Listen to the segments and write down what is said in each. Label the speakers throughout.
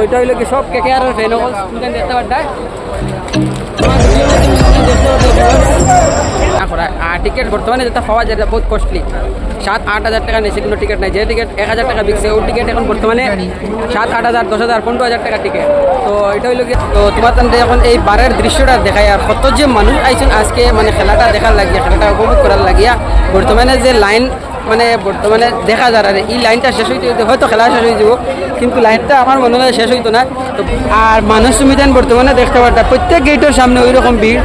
Speaker 1: ওইটা হইল কি সব কেকে আর স্টুডেন্ট দেখতে টিকিট বর্তমানে যেটা পাওয়া যায় বহুত কস্টলি সাত, আট হাজার টাকা নিচে কোনো টিকিট নাই। যে টিকিট এক হাজার টাকা বিকছে ওই টিকিট এখন বর্তমানে সাত, আট হাজার, দশ হাজার, পনেরো হাজার টাকা টিকিট তো এটা হইল কি তো তোমার এখন এই বারের দৃশ্যটা দেখায় আর কত যে মানুষ আইছেন আজকে মানে খেলাটা দেখার লাগিয়া, খেলাটা উপভোগ করার লাগিয়া, বর্তমানে যে লাইন মানে বর্তমানে দেখা যায় আর এই লাইনটা শেষ হইতে হইতে হয়তো খেলা শেষ হয়ে যাব, কিন্তু লাইনটা আমার মনে হয় শেষ হইতো না। তো, আর মানুষ সুবিধান বর্তমানে দেখতে পারতা, প্রত্যেক গেটের সামনে ওই রকম ভিড়।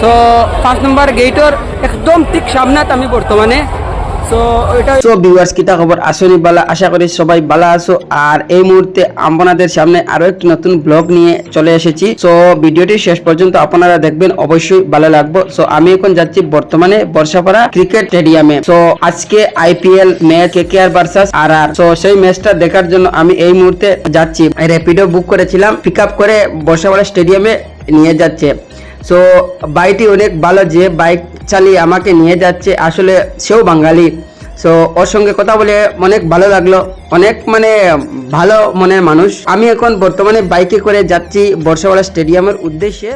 Speaker 1: সো পাঁচ নম্বর গেটের একদম ঠিক সামনাত আমি বর্তমানে সো
Speaker 2: ভিউয়ার্স কিতা খবর আসনি বালা, আশা করি সবাই ভালো আছো। আর এই মুহূর্তে আপনাদের সামনে আরও একটি নতুন ব্লগ নিয়ে চলে এসেছি। সো ভিডিওটি শেষ পর্যন্ত আপনারা দেখবেন, অবশ্যই ভালো লাগবে। সো আমি এখন যাচ্ছি বর্তমানে বর্ষাপাড়া ক্রিকেট স্টেডিয়ামে। সো আজকে IPL match KKR versus R R so সেই ম্যাচটা দেখার জন্য আমি এই মুহূর্তে যাচ্ছি। র্যাপিডো বুক করেছিলাম। পিক আপ করে বর্ষাপাড়া স্টেডিয়ামে নিয়ে যাচ্ছে। সো বাইটি অনেক ভালো যে বাইক চালিয়ে আমাকে নিয়ে যাচ্ছে। আসলে সেও বাঙালি। সো ওর সঙ্গে কথা বলে অনেক ভালো লাগল। অনেক মানে ভালো মনের মানুষ। আমি এখন বর্তমানে বাইকে করে যাচ্ছি বর্ষাওয়ালা স্টেডিয়ামের উদ্দেশ্যে।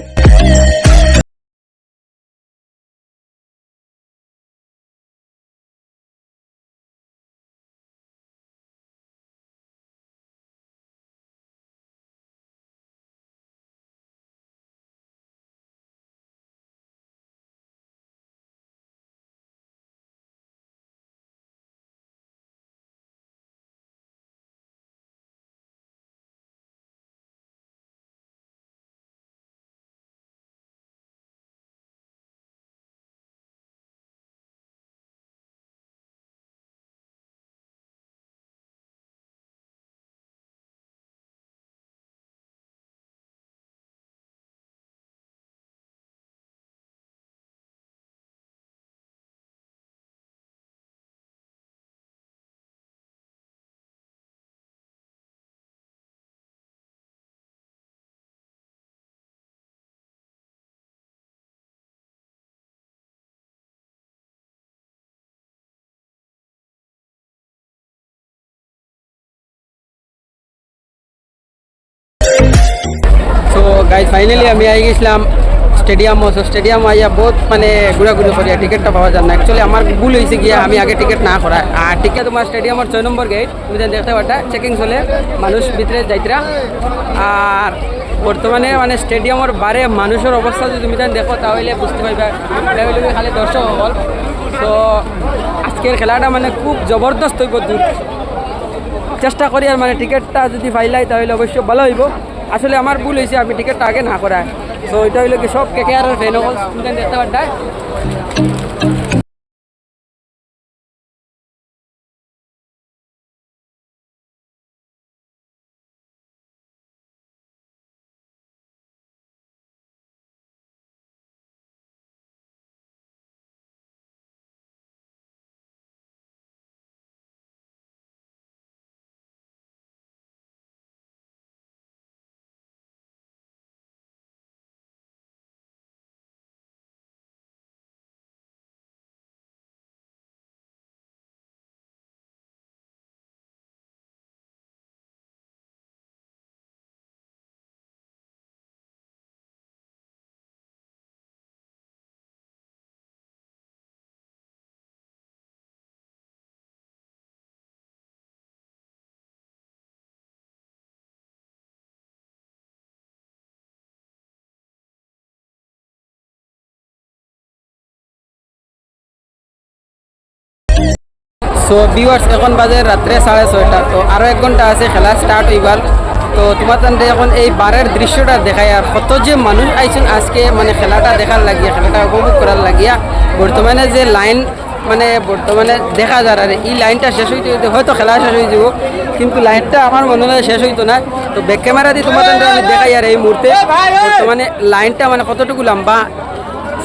Speaker 1: গাইজ ফাইনালি আমি আই গেছিলাম স্টেডিয়াম সো স্টেডিয়াম আইয়া বহুত মানে ঘুরাঘুরি করিয়া টিকিটটা পাওয়া যায় না। অ্যাকচুয়ালি আমার ভুল হয়েছে গিয়া আমি আগে টিকিট না করা আর টিকিট তোমার স্টেডিয়ামের ছয় নম্বর গেট তুমি যেন দেখতে পারটা চেকিং চলে, মানুষ ভিতরে যাইতরা। আর বর্তমানে মানে স্টেডিয়ামের বারে মানুষের অবস্থা যদি তুমি যেন দেখো, তাহলে বুঝতে পারবে। খালি দর্শক হল তো আজকের খেলাটা মানে খুব জবরদস্ত হইব দূর। চেষ্টা করি আর মানে টিকিটটা যদি পাইলাই তাহলে অবশ্যই ভালো হইব। আসলে আমার ভুল হয়েছে, আমি টিকিটটা আগে না করা তো এটা হইল কি সব কেকে আর ফেন স্টুডেন্ট দেখতে পারটা সো ভিউয়ার্স এখন বাজে রাত্রে সাড়ে ছয়টা। তো আরও এক ঘণ্টা আছে, খেলা স্টার্ট হইবার। তো তোমার তান্তে এখন এই বারের দৃশ্যটা দেখায় আর কত যে মানুষ আইছেন আজকে মানে খেলাটা দেখার লাগিয়া, খেলাটা উপভোগ করার লাগিয়া। বর্তমানে যে লাইন মানে বর্তমানে দেখা যায় আর এই লাইনটা শেষ হইতে হইতে হয়তো খেলা শেষ হয়ে যাব। কিন্তু লাইনটা আমার মনে হয় শেষ হইতো না। তো ব্যাক ক্যামেরা দিয়ে তান্তে আমি দেখাই আর এই মুহূর্তে। বর্তমানে লাইনটা মানে কতটুকু লম্বা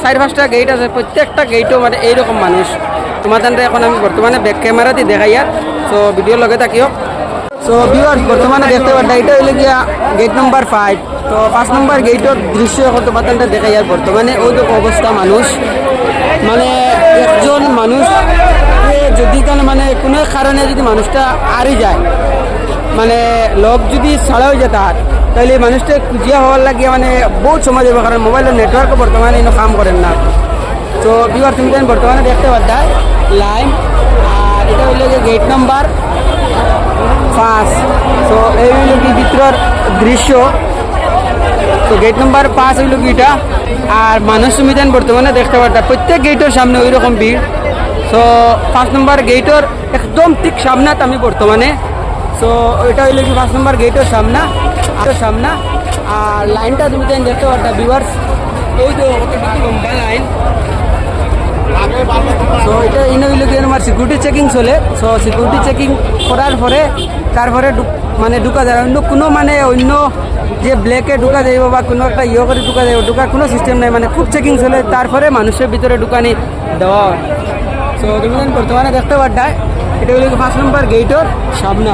Speaker 1: চার পাঁচটা গেট আছে, প্রত্যেকটা গেটও মানে এইরকম মানুষ। তোমাদের এখন আমি বর্তমানে ব্যাক ক্যামেরা দিয়ে দেখাই আর। সো ভিডিওর লগে থাকিও। সো ভিউয়ার্স বর্তমানে দেখতে পারটা এটা হইলে গিয়া গেট নাম্বার ফাইভ তো, পাঁচ নম্বর গেটের দৃশ্য এখন তোমাদের দেখাই আর বর্তমানে। ওই তো অবস্থা মানুষ। মানে একজন মানুষ যদি কেন মানে কোনো কারণে যদি মানুষটা হারি যায় মানে লোক যদি ছাড়া হয়ে যেত আর তাহলে মানুষটা খুঁজিয়া হওয়ার লাগিয়ে মানে বহুত সময় যাবে কারণ মোবাইলের নেটওয়ার্কও বর্তমানে ইনো কাম করেন না। তো বিবার তুমি বর্তমানে দেখতে পাচ্ছা লাইন আর এটা হইল যে গেট নাম্বার পাঁচ। তো এই হইল কি ভিতরের দৃশ্য? তো গেট নাম্বার পাঁচ হইল কি এটা? আর মানুষ তুমি বর্তমানে দেখতে পাচ্ছা প্রত্যেক গেটের সামনে ওই রকম ভিড়। সো পাঁচ নম্বর গেটের একদম ঠিক সামনাত আমি বর্তমানে। সো এটা হইল কি পাঁচ নম্বর গেটের সামনা। সামনা। আর লাইনটা তুমি যেন দেখতে পাচ্ছা ভিউয়ার্স এই তো লাইন সো এটা ইনো হইল কি আমার সিকিউরিটি চেকিং চলে। সো সিকিউরিটি চেকিং করার পরে, তারপরে মানে ঢুকা যায়। অন্য কোনো মানে অন্য যে ব্লেকে ঢুকা যাইব বা কোনো একটা ইয়ে করে ঢুকা যাইব ঢুকার কোনো সিস্টেম নাই। মানে খুব চেকিং চলে। তারপরে মানুষের ভিতরে ঢুকানি দেওয়া হয়। সো তুমি বর্তমানে দেখতে পারটায় এটা হলো পাঁচ নম্বর গেটের সামনা।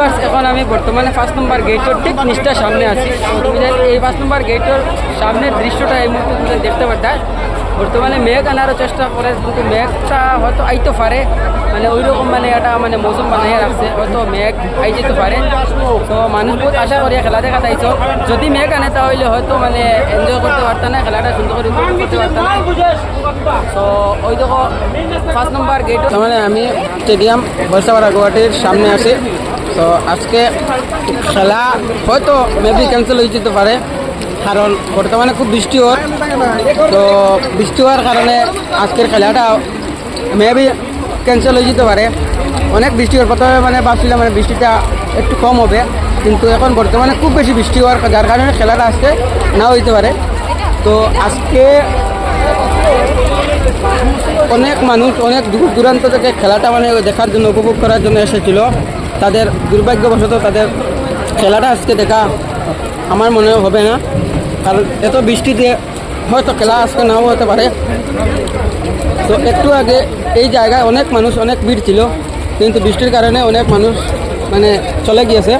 Speaker 1: ভিউয়ার্স, এখন আমি বর্তমানে পাঁচ নম্বর গেটের ঠিক নিচটা সামনে আছি। তুমি এই পাঁচ নম্বর গেটের সামনের দৃশ্যটা এই মুহূর্তে তুমি দেখতে পাচ্ছ বর্তমানে মেঘ আনারও চেষ্টা করে, কিন্তু মেঘটা হয়তো আইতে পারে। মানে ওই রকম মানে এটা মানে মৌসুম বানাইয়া রাখছে, হয়তো মেঘ আই যেতে পারে। তো মানুষ বহুত আশা করি খেলা দেখা তাইছ যদি মেঘ আনে তাহলে হয়তো মানে এনজয় করতে পারত না, খেলাটা সুন্দর করে উপভোগ করতে পারত তো ওই দেখো পাঁচ নম্বর গেট মানে আমি স্টেডিয়াম বৈশাপাড়া গুয়াহাটির সামনে আছি। তো আজকে খেলা হয়তো মেবি ক্যান্সেল হয়ে যেতে পারে, কারণ বর্তমানে খুব বৃষ্টি হয় তো বৃষ্টি হওয়ার কারণে আজকের খেলাটা মেবি ক্যান্সেল হয়ে যেতে পারে। অনেক বৃষ্টি হওয়ার প্রথমে মানে ভাবছিলাম মানে বৃষ্টিটা একটু কম হবে, কিন্তু এখন বর্তমানে খুব বেশি বৃষ্টি হওয়ার যার কারণে খেলাটা আজকে নাও হইতে পারে। তো আজকে অনেক মানুষ, অনেক দূর দূরান্ত থেকে খেলাটা মানে দেখার জন্য, উপভোগ করার জন্য এসেছিল। তাদের দুর্ভাগ্যবশত তাদের খেলাটা আজকে দেখা আমার মনে হবে না। কারণ এত বৃষ্টিতে হয়তো খেলা আজকে নাও হতে পারে। তো একটু আগে এই জায়গায় অনেক মানুষ, অনেক ভিড় ছিল। কিন্তু বৃষ্টির কারণে অনেক মানুষ মানে চলে গিয়েছে।